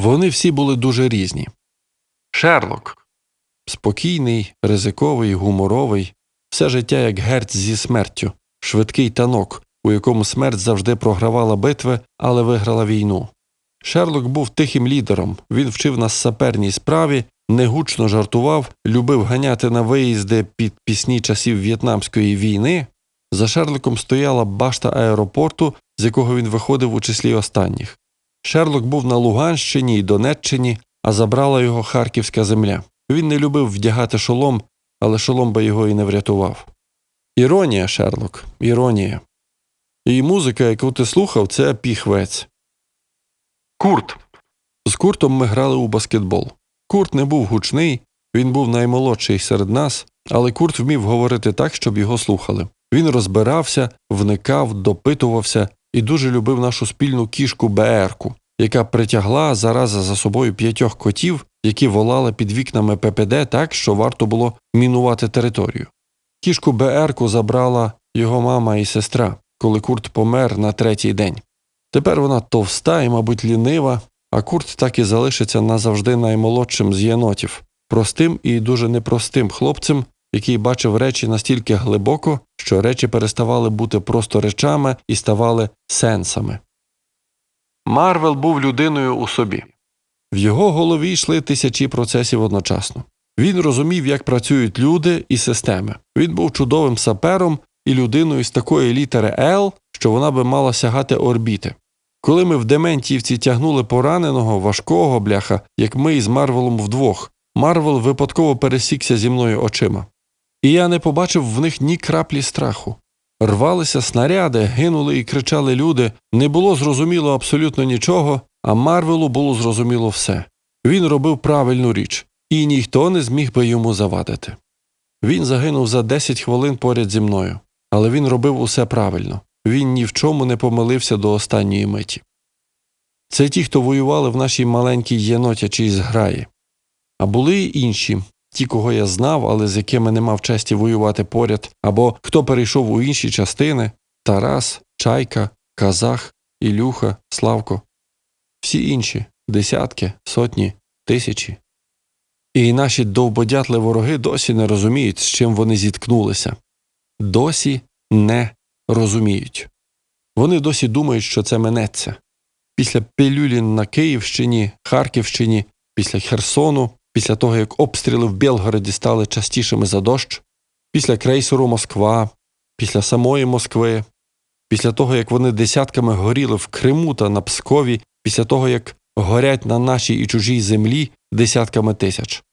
Вони всі були дуже різні. Шерлок спокійний, ризиковий, гуморовий, все життя як герць зі смертю, швидкий танок, у якому смерть завжди програвала битви, але виграла війну. Шерлок був тихим лідером, він вчив нас саперній справі, негучно жартував, любив ганяти на виїзди під пісні часів В'єтнамської війни. За Шерлоком стояла башта аеропорту, з якого він виходив у числі останніх. Шерлок був на Луганщині й Донеччині, а забрала його харківська земля. Він не любив вдягати шолом, але шолом би його і не врятував. Іронія, Шерлок, іронія. І музика, яку ти слухав, це піхвець. Курт. З Куртом ми грали у баскетбол. Курт не був гучний, він був наймолодший серед нас, але Курт вмів говорити так, щоб його слухали. Він розбирався, вникав, допитувався і дуже любив нашу спільну кішку Беерку, яка притягла зараза за собою п'ятьох котів, які волали під вікнами ППД так, що варто було мінувати територію. Кішку Беерку забрала його мама і сестра, коли Курт помер на третій день. Тепер вона товста і, мабуть, лінива, а Курт так і залишиться назавжди наймолодшим з єнотів, простим і дуже непростим хлопцем, який бачив речі настільки глибоко, що речі переставали бути просто речами і ставали сенсами. Марвел був людиною у собі. В його голові йшли тисячі процесів одночасно. Він розумів, як працюють люди і системи. Він був чудовим сапером і людиною з такої літери Л, що вона би мала сягати орбіти. Коли ми в Дементівці тягнули пораненого, важкого бляха, як ми із Марвелом вдвох, Марвел випадково пересікся зі мною очима. І я не побачив в них ні краплі страху. Рвалися снаряди, гинули і кричали люди, не було зрозуміло абсолютно нічого, а Марвелу було зрозуміло все. Він робив правильну річ, і ніхто не зміг би йому завадити. Він загинув за 10 хвилин поряд зі мною, але він робив усе правильно. Він ні в чому не помилився до останньої миті. Це ті, хто воювали в нашій маленькій єнотячій зграї. А були й інші, ті, кого я знав, але з якими не мав честі воювати поряд, або хто перейшов у інші частини Тарас, Чайка, Казах, Ілюха, Славко. Всі інші десятки, сотні, тисячі. І наші довбодятли вороги досі не розуміють, з чим вони зіткнулися. Досі не розуміють. Вони досі думають, що це минеться. Після пилюлі на Київщині, Харківщині, після Херсону, після того, як обстріли в Білгороді стали частішими за дощ, після крейсеру Москва, після самої Москви, після того, як вони десятками горіли в Криму та на Пскові, після того, як горять на нашій і чужій землі десятками тисяч.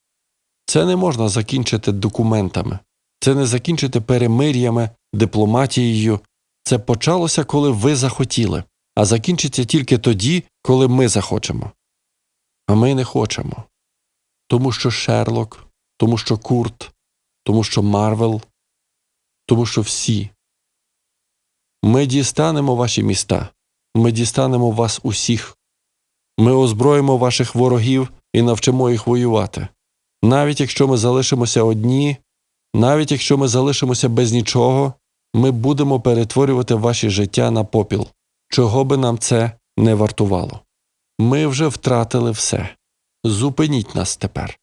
Це не можна закінчити документами, це не закінчити перемир'ями, дипломатією. Це почалося, коли ви захотіли, а закінчиться тільки тоді, коли ми захочемо. А ми не хочемо. Тому що Шерлок, тому що Курт, тому що Марвел, тому що всі. Ми дістанемо ваші міста, ми дістанемо вас усіх. Ми озброїмо ваших ворогів і навчимо їх воювати. Навіть якщо ми залишимося одні, навіть якщо ми залишимося без нічого, ми будемо перетворювати ваші життя на попіл, чого би нам це не вартувало. Ми вже втратили все. Зупиніть нас тепер.